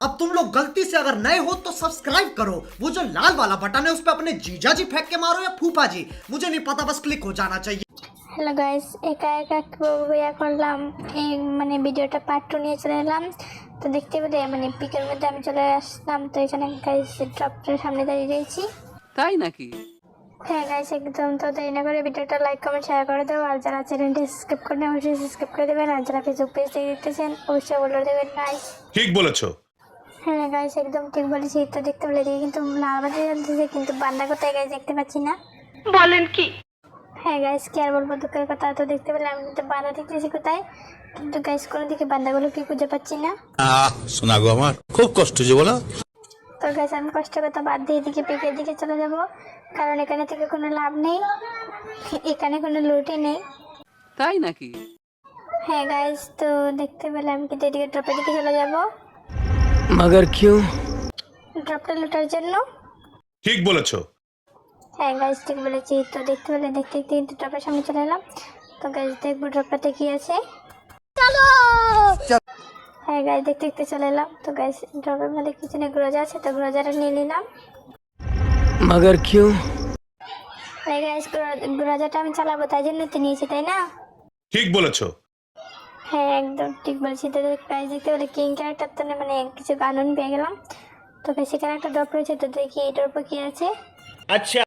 अब तुम लोग गलती से अगर नए हो तो सब्सक्राइब करो वो जो लाल वाला बटन है उस पर अपने जीजा जी फेंक के मारो या फूफा जी मुझे नहीं पता बस क्लिक हो जाना चाहिए হ্যালো গাইস একা একা কীভাবে বইয়া করলাম এই মানে ভিডিওটা পার্ট টু নিয়ে চলে এলাম তো দেখতে পেলে মানে পিকের মধ্যে আমি চলে আসলাম তো এখানে গাইস ড্রপটার সামনে দাঁড়িয়ে রয়েছি তাই নাকি হ্যাঁ গাইস একদম তো দেরি না করে ভিডিওটা লাইক কমেন্ট শেয়ার করে দেবো আর যারা চ্যানেলটি সাবস্ক্রাইব করে নেন অবশ্যই সাবস্ক্রাইব করে দেবেন আর যারা ফেসবুক পেজ থেকে দেখতেছেন অবশ্যই বলে দেবেন গাইস ঠিক বলেছো হ্যাঁ গাইস একদম ঠিক বলেছি তো দেখতে পেলে এদিকে কিন্তু লাল বাতি জ্বলতেছে কিন্তু বান্দা কোথায় গাইস দেখতে পাচ্ছি না। বলেন কি? হ্যাঁ গাইস কি আর বলব দুঃখের কথা তো দেখতে পেলে আমি কিন্তু বান্দা দেখতেছি কোথায়? কিন্তু গাইস কোনো দিকে বান্দাগুলো কি খুঁজে পাচ্ছি না। আহ শোনা গো আমার খুব কষ্ট যে বলো। তো গাইস আমি কষ্ট কথা বাদ দিয়ে এদিকে পেকের দিকে চলে যাব কারণ এখানে থেকে কোনো লাভ নেই এখানে কোনো লুটই নেই। তাই নাকি? হ্যাঁ গাইস তো দেখতে পেলে আমি কিন্তু এদিকে ড্রপের দিকে চলে যাব। मगर क्यों ড্রপটা লুটার জন্য ঠিক বলেছো হ্যাঁ গাইস ঠিক বলেছি তো দেখতে পেলে দেখতে দেখতে কিন্তু ড্রপের সামনে চলে এলাম তো গাইস দেখবো ড্রপটাতে কি আছে হ্যাঁ গাইস দেখতে দেখতে চলে এলাম তো গাইস ড্রপের মধ্যে কিছু না গ্রোজা আছে তো গ্রোজাটা নিয়ে নিলাম मगर क्यों হ্যাঁ গাইস গ্রোজাটা আমি চালাবো তাই জন্য তো নিয়েছি তাই না ঠিক বলেছো হ্যাঁ একদম ঠিক বলছি তো গাইস দেখতে পেলে কিং ক্যারেক্টার তো মানে কিছু কানুন পেয়ে গেলাম। তো সেখানে একটা ড্রপ রয়েছে তো দেখি এই ড্রপে কি আছে। আচ্ছা।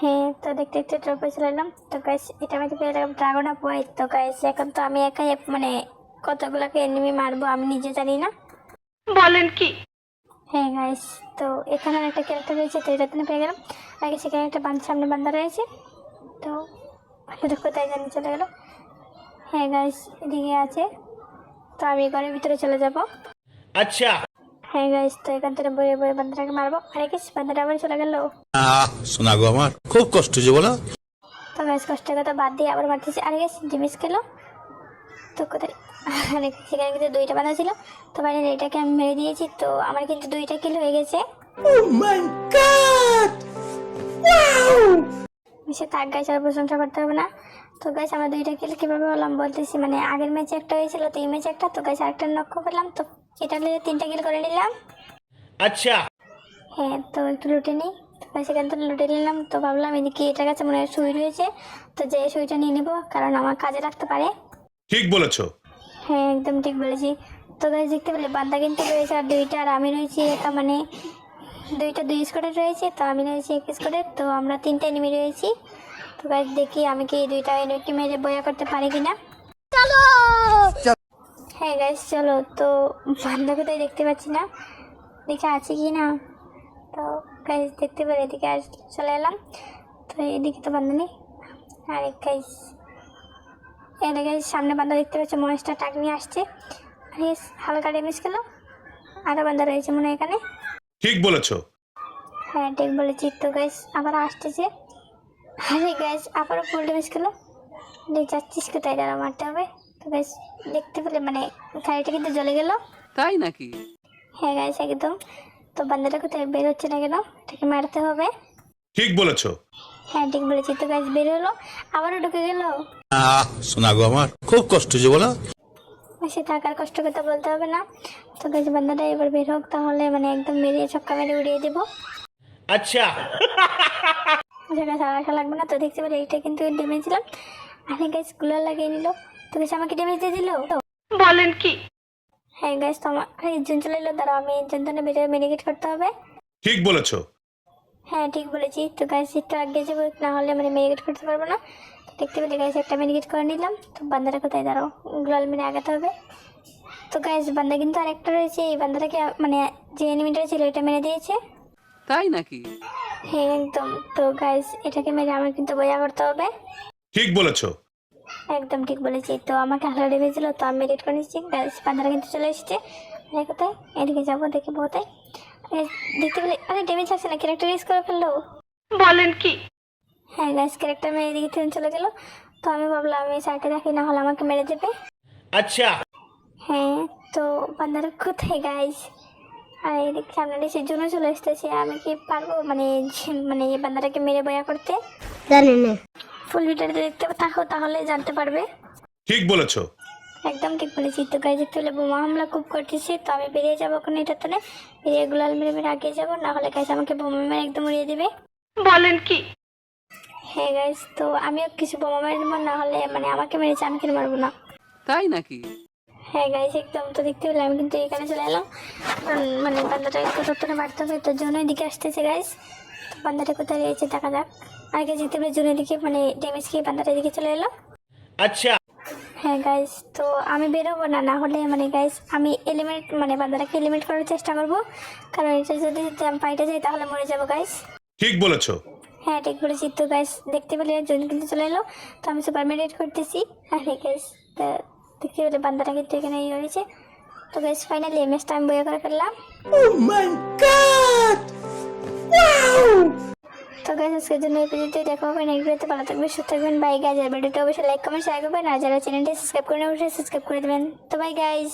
হ্যাঁ তো দেখতে দেখতে ড্রপে চলে এলাম। তো গাইস এটা আমি পেয়ে গেলাম ড্রাগন অফ হোয়াইট তো গাইস এখন তো আমি একাই মানে কতগুলোকে এনিমি মারবো আমি নিজে জানি না। বলেন কি? হ্যাঁ গাইস তো এখানে একটা ক্যারেক্টার রয়েছে তো এটা তো পেয়ে গেলাম। আগে সেখানে একটা বান্ধ সামনে বান্ধা রয়েছে। তো কোথায় জানি চলে গেল। হ্যাঁ গাইস এদিকে আছে। তো আমি ঘরের ভিতরে চলে যাব। আচ্ছা। হ্যাঁ গাইস তো এখান থেকে বয়ে বয়ে বান্ধাটাকে মারবো। আরে গেছি বান্ধাটা আবার চলে গেল। শোনা গো আমার খুব কষ্ট যে বলো। তো গাছ কষ্টের কথা বাদ দিয়ে আবার মারতেছি। আরে গেছি জিমিস খেলো তো কোথায়? আরে সেখানে কিন্তু দুইটা বাঁধা ছিল। তো বাইরে এটাকে আমি মেরে দিয়েছি তো আমার কিন্তু দুইটা কিল হয়ে গেছে। ও মাই গড সে তাক গাছ আর প্রশংসা করতে হবে না। তো গাছ আমার দুইটা কিল কীভাবে হলাম বলতেছি মানে আগের ম্যাচে একটা হয়েছিল তো এই ম্যাচে একটা তো গাছ আরেকটা লক্ষ্য করলাম তো এটা নিয়ে তিনটা কিল করে নিলাম। আচ্ছা। হ্যাঁ তো একটু লুটে নিই। তো সেখান থেকে লুটে নিলাম তো ভাবলাম এদিকে এটার কাছে মনে হয় সুই রয়েছে তো যে সুইটা নিয়ে নেব কারণ আমার কাজে লাগতে পারে। ঠিক বলেছ। হ্যাঁ একদম ঠিক বলেছি। তো গাছ দেখতে পেলে বান্দা কিন্তু রয়েছে আর দুইটা আর আমি রয়েছি একা মানে দুইটা দুই স্কোয়াডে রয়েছে তো আমি রয়েছি এক স্কোয়াডে তো আমরা তিনটে এনিমি রয়েছি। তো গাছ দেখি আমি কি এই দুইটা এনিমি মেরে বয়া করতে পারি কিনা? চলো! হ্যাঁ গাইস চলো। তো বান্দাকে তো দেখতে পাচ্ছি না। দেখে আছে কি না? তো গাইস দেখতে পেলে এদিকে আর চলে এলাম। তো এদিকে তো বান্ধা নেই আর গাইস এটা গাইস সামনে বান্ধা দেখতে পাচ্ছি মহেশটা টাক নিয়ে আসছে। আর হালকা ড্যামেজ খেলো। আরও বান্ধা রয়েছে মনে হয় এখানে। ঠিক বলেছ। হ্যাঁ ঠিক বলেছি। তো গাইস আবার আসতেছে আরে গাইস আবারও ফুল ড্যামেজ খেলো। দেখ যাচ্ছিস কোথায়? দাঁড়া মারতে হবে। তো গাইস দেখতে পেলে মানে গাড়িটা কিন্তু জ্বলে গেল। তাই নাকি? হ্যাঁ গাইস একদম। তো বান্দাটা কোথায়? বের হচ্ছে না কেন? এটাকে মারতে হবে। ঠিক বলেছ। হ্যাঁ ঠিক বলেছি। তো গাইস বের হলো। আবারও ঢুকে গেল। আহ শোনা গো আমার খুব কষ্ট যে বলো। সে থাকার কষ্ট কথা বলতে হবে না। তো গাইস বান্দাটা এবার বের হোক তাহলে মানে একদম মেরিয়ে ছক্কা মেরে উড়িয়ে দেবো। আচ্ছা। সেটা সারা আসা লাগবে না তো দেখতে পেলে এইটা কিন্তু ড্যামেজ দিলাম আরে গাইস কুলার লাগিয়ে নিল। তো গাইস আমাকে ড্যামেজ দিয়ে দিল? বলেন কি? হ্যাঁ গাইস তো আমার আরে ইজ্জন চলে এলো দাঁড়াও আমি ইজ্জন তো বেরিয়ে মেডিকেট করতে হবে। ঠিক বলেছ। হ্যাঁ ঠিক বলেছি। তো গাইস একটু আগে যাব না হলে মানে মেডিকেট করতে পারব না। দেখতে পেলে গাইস একটা মেডিকেট করে নিলাম। তো বান্দাটা কোথায়? দাঁড়াও গ্লোয়াল মেরে আগাতে হবে। তো গাইস বান্দা কিন্তু আরেকটা রয়েছে। এই বান্দাটাকে মানে যে এনিমিটা ছিল এটা মেরে দিয়েছে। তাই নাকি? হ্যাঁ একদম। তো গাইস এটাকে মেরে আমার কিন্তু বয়া করতে হবে। ঠিক বলেছ। একদম ঠিক বলেছি। তো আমাকে হালা ডেবেছিল তো আমি মেডিট করে নিচ্ছি। গাইস বান্দারা কিন্তু চলে এসেছে। আরে কোথায়? এদিকে যাব দেখি কোথায়। দেখতে পেলে আরে ডেমেজ লাগছে না? ক্যারেক্টার ইউজ করে ফেলল। বলেন কি? হ্যাঁ গাইস ক্যারেক্টার মেরে এদিকে থেকে চলে গেল। তো আমি ভাবলাম আমি সাইডে রাখি না হলে আমাকে মেরে দেবে। আচ্ছা। হ্যাঁ তো বান্দারা কোথায় গাইস আর এদিকে সামনে এসে জন্য চলে এসতেছে আমি কি পারব? মানে মানে এই বান্দাটাকে মেরে বয়া করতে? জানি না। ফুল ভিডিওটা দেখতে থাকো তাহলে জানতে পারবে। ঠিক বলেছ। একদম ঠিক বলেছি। তো গাইজ দেখতে পেলে বোমা হামলা খুব করতেছে তো আমি বেরিয়ে যাব ওখানে এটা তো বেরিয়ে গুলাল মেরে মেরে আগে যাব না হলে গাইজ আমাকে বোমা মেরে একদম উড়িয়ে দেবে। বলেন কি? হ্যাঁ গাইজ তো আমিও কিছু বোমা মেরে দেবো না হলে মানে আমাকে মেরেছে আমি কেন মারবো না? তাই নাকি? হ্যাঁ গাইস একদম তো দেখতে পেলে আমি কিন্তু এখানে চলে এলাম। মানে বান্দাটা একটু ধরতে বাড়তে হবে তো জন্য এদিকে আসতেছে গাইস তো বান্দাটা কোথায় রয়েছে দেখা যাক। আগে যেতে পেলে জোরে দিকে মানে ড্যামেজ খেয়ে বান্দাটা এদিকে চলে এলো। আচ্ছা। হ্যাঁ গাইস তো আমি বেরোবো না না হলে মানে গাইস আমি এলিমেন্ট মানে পান্দাটাকে এলিমেন্ট করার চেষ্টা করব। কারণ এটা যদি পাইটা যাই তাহলে মরে যাব গাইস ঠিক বলেছ। হ্যাঁ ঠিক বলেছি। তো গাইস দেখতে পেলে জুন কিন্তু চলে এলো। তো আমি সুপার মেডিট করতেছি। হ্যাঁ, আর গাইজ দেখতে পেলে বান্দাটা কিন্তু এখানে ইয়ে হয়েছে তো বেশ ফাইনালি এমএসটা আমি বইয়ে করে ফেললাম তো গাছ আজকের জন্য এই পর্যন্ত দেখা হবে নেক্সট ভিডিওতে ভালো থাকবেন সুস্থ থাকবেন বাই গাইজ আর ভিডিওটা অবশ্যই লাইক কমেন্ট শেয়ার করবেন আর যারা চ্যানেলটি সাবস্ক্রাইব করে অবশ্যই সাবস্ক্রাইব করে দেবেন তো বাই গাইজ